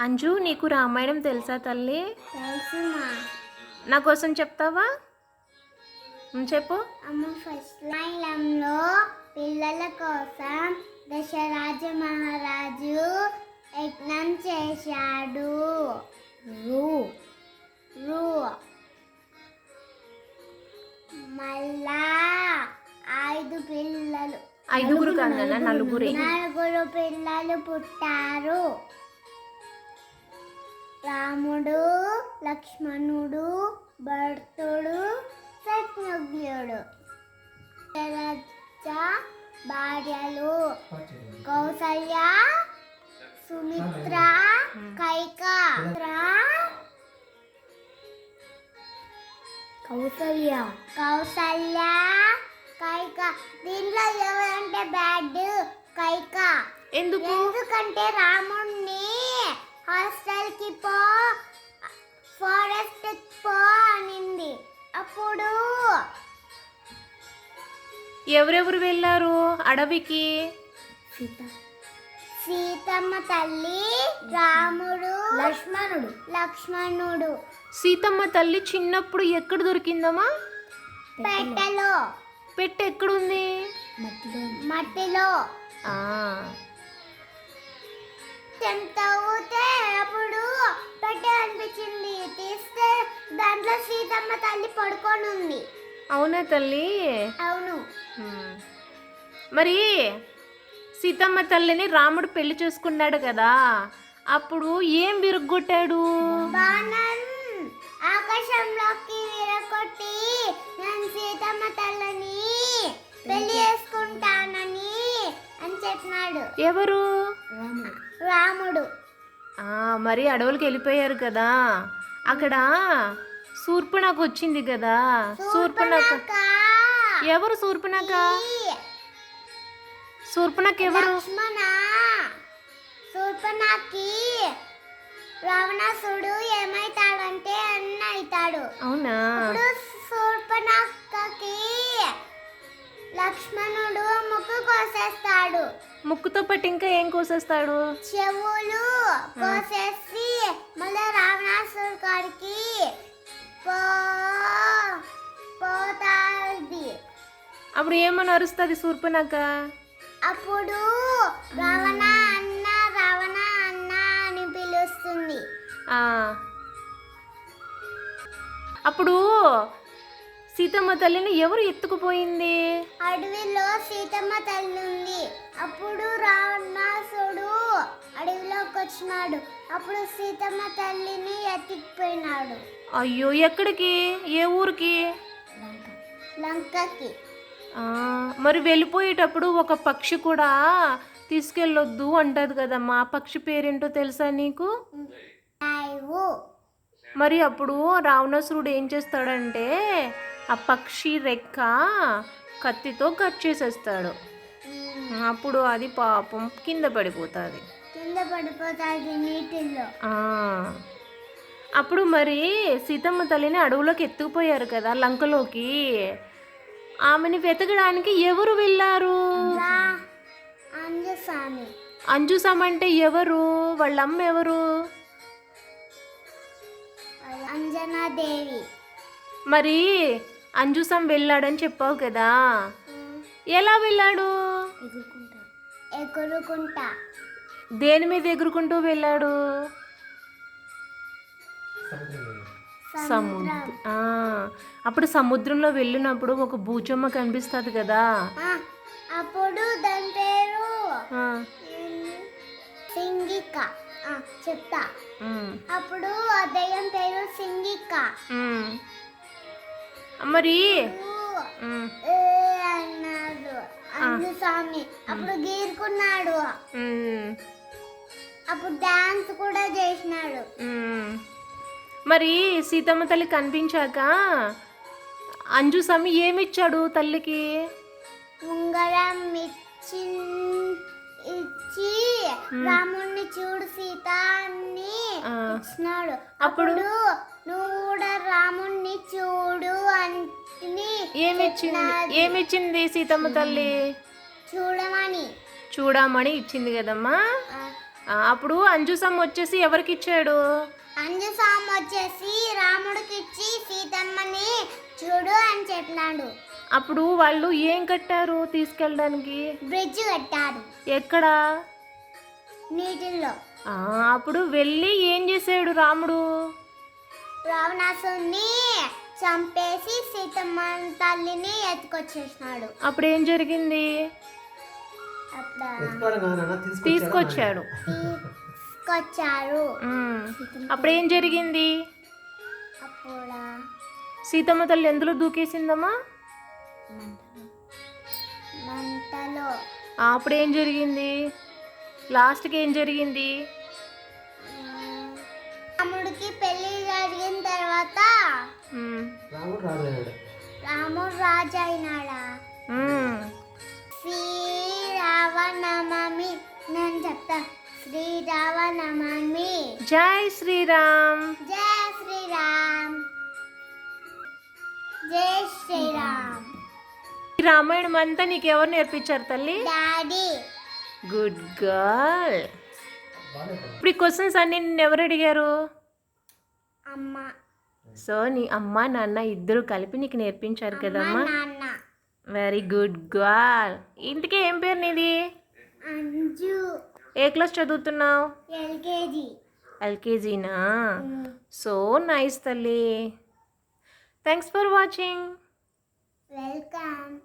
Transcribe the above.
అంజు నీకు రామాయణం తెలుసా తల్లి? నా కోసం చెప్తావా? చెప్పు. అమ్మ ఫస్ట్ రామాయణంలో పిల్లల కోసం దశరాజ మహారాజు యజ్ఞం చేశాడు. రు. రు. మళ్ళా ఐదు పిల్లలు. ఐదుగురు కాదు నాన్న నలుగురే. నలుగురు పిల్లలు పుట్టారు. రాముడు లక్ష్మణుడు భరతుడు శత్రుఘ్నుడు భార్యలు. కౌసల్య సుమిత్ర కైక. కౌసల్య. కౌసల్య కైక. దీంట్లో ఎవరంటే బ్యాడ్ కైక. ఎందుకు? ఎందుకంటే రాముణ్ణి హాస్టల్కి పో ఫారెస్ట్ పో అనింది. అప్పుడు ఎవరెవరు వెళ్ళారు అడవికి? సీతమ్మ తల్లి రాముడు లక్ష్మణుడు. లక్ష్మణుడు. సీతమ్మ తల్లి చిన్నప్పుడు ఎక్కడ దొరికిందమ్మా? పెట్టెలో. పెట్టె ఎక్కడుంది? మట్టిలో. ఆ, తెంతవుతే అప్పుడు పెట్టె అనిపించింది తీస్తే దాంట్లో సీతమ్మ తల్లి పడుకొని ఉంది. అవునా తల్లి? అవును. మరి సీతమ్మ తల్లిని రాముడు పెళ్ళి చేసుకున్నాడు కదా అప్పుడు ఏం విరుగ్గొట్టాడు? బాణం ఆకాశంలోకి విరగొట్టి నేను సీతమ్మ తల్లిని పెళ్ళి చేసుకుంటానని అని చెప్పినాడు. ఎవరు? రాముడు. ఆ, మరి అడవులకు వెళ్ళిపోయారు కదా అక్కడ శూర్పణకు వచ్చింది కదా. శూర్పణఖ ఎవరు శూర్పణక ఈ. శూర్పణక ఎవరు? శూర్పణకి రావణాసుడు ఏమైతాడంటే అన్న అవుతాడు అవునా? శూర్పణఖకి లక్ష్మణుడు ముక్కు కోసేస్తాడు. ముక్కుతో పట్టి ఇంకా ఏం కోసేస్తాడు? చెవులు కోసేసి అప్పుడు ఏమని అరుస్తుంది శూర్పణక అప్పుడు రావణ అన్న రావణ అన్న అని పిలుస్తుంది. అప్పుడు సీతమ్మ తల్లిని ఎవరు ఎత్తుకుపోయింది? అడవిలో సీతమ్మ తల్లి ఉంది. అప్పుడు రావణాసుడు అడవిలోకి వచ్చినాడు. అప్పుడు సీతమ్మ తల్లిని ఎత్తుకుపోయినాడు. అయ్యో ఎక్కడికి? ఏ ఊరికి? లంకకి. మరి వెళ్ళిపోయేటప్పుడు ఒక పక్షి కూడా తీసుకెళ్ళొద్దు అంటది కదమ్మా ఆ పక్షి పేరేంటో తెలుసా నీకు? మరి అప్పుడు రావణాసురుడు ఏం చేస్తాడంటే ఆ పక్షి రెక్క కత్తితో కట్ చేసేస్తాడు. అప్పుడు అది పాపం కింద పడిపోతుంది. కింద పడిపోతాది నీటిలో. అప్పుడు మరి సీతమ్మ తల్లిని అడవులోకి ఎత్తుకుపోయారు కదా లంకలోకి. ఆమెని వెతకడానికి ఎవరు వెళ్ళారు? అంజుసమ్. అంటే ఎవరు? వాళ్ళ అమ్మ ఎవరు? అంజనాదేవి. మరి అంజుసం వెళ్ళాడని చెప్పావు కదా. ఎలా వెళ్ళాడు? ఎగురుకుంటా. దేని మీద ఎగురుకుంటూ వెళ్ళాడు? సముద్రం. ఆ, అప్పుడు సముద్రంలో వెళ్ళినప్పుడు ఒక భూచమ్మ కనిపిస్తుంది కదా. అప్పుడు దాని పేరు? సింగిక. చెప్తా. అప్పుడు ఆ దయ్యం పేరు సింగిక. మరి అన్నాడు? అంజస్వామి. అప్పుడు గీరుకున్నాడు. అప్పుడు డాన్స్ కూడా చేసినాడు. మరి సీతమ్మ తల్లి కనిపించాక అంజుస్వామి ఏమిచ్చాడు తల్లికి? ఉంగరం ఇచ్చి ఇచ్చి రాముణ్ణి చూడు సీత అని. ఇచ్చినాడు. అప్పుడు? నువ్వు కూడా రాముణ్ణి చూడు అని ఏమిచ్చింది? ఏమిచ్చింది సీతమ్మ తల్లి? చూడమని. చూడమని ఇచ్చింది కదమ్మా. అప్పుడు అంజుసమ్మ వచ్చేసి ఎవరికి ఇచ్చాడు? అంజు స్వామి వచ్చేసి రాముడికి ఇచ్చి సీతమ్మని చూడు అని చెప్పినాడు. అప్పుడు వాళ్ళు ఏం కట్టారు తీసుకెళ్ళడానికి? బ్రిడ్జ్ కట్టారు. ఎక్కడ? నీటిల్లో. ఆ, అప్పుడు వెళ్ళి ఏం చేశాడు రాముడు? రావణాసుని చంపేసి సీతమ్మ తల్లిని ఎత్తుకొచ్చేసినాడు. అప్పుడు ఏం జరిగింది? అప్పుడు నాన్న, తీసుకొచ్చారా? అప్పుడు ఏం జరిగింది? సీతమ్మ తల్లి ఎందులో దూకేసిందమ్మా? అప్పుడు ఏం జరిగింది? లాస్ట్కి ఏం జరిగింది? రాముడికి పెళ్ళి జరిగిన తర్వాత రాముడు రాజు అయినాడా శ్రీరామనవమి జై శ్రీరామ్ జై శ్రీరామ్ జై శ్రీరామ్ ఈ రామాయణం అంతా నీకు ఎవరు నేర్పించారు తల్లి? డాడీ। Good girl. ఇప్పుడు ఈ క్వశ్చన్స్ అన్ని నిన్ను ఎవరు అడిగారు? అమ్మ. సో నీ అమ్మ నాన్న ఇద్దరు కలిపి నీకు నేర్పించారు కదమ్మా. నాన్న. వెరీ గుడ్ గర్ల్ ఇంటికి ఏం పేరు నీది? అంజు. ఏ క్లాస్ చదువుతున్నావు? ఎల్కేజీ. ఎల్కేజీనా? సో నైస్ తల్లి. Thanks for watching. వెల్కమ్.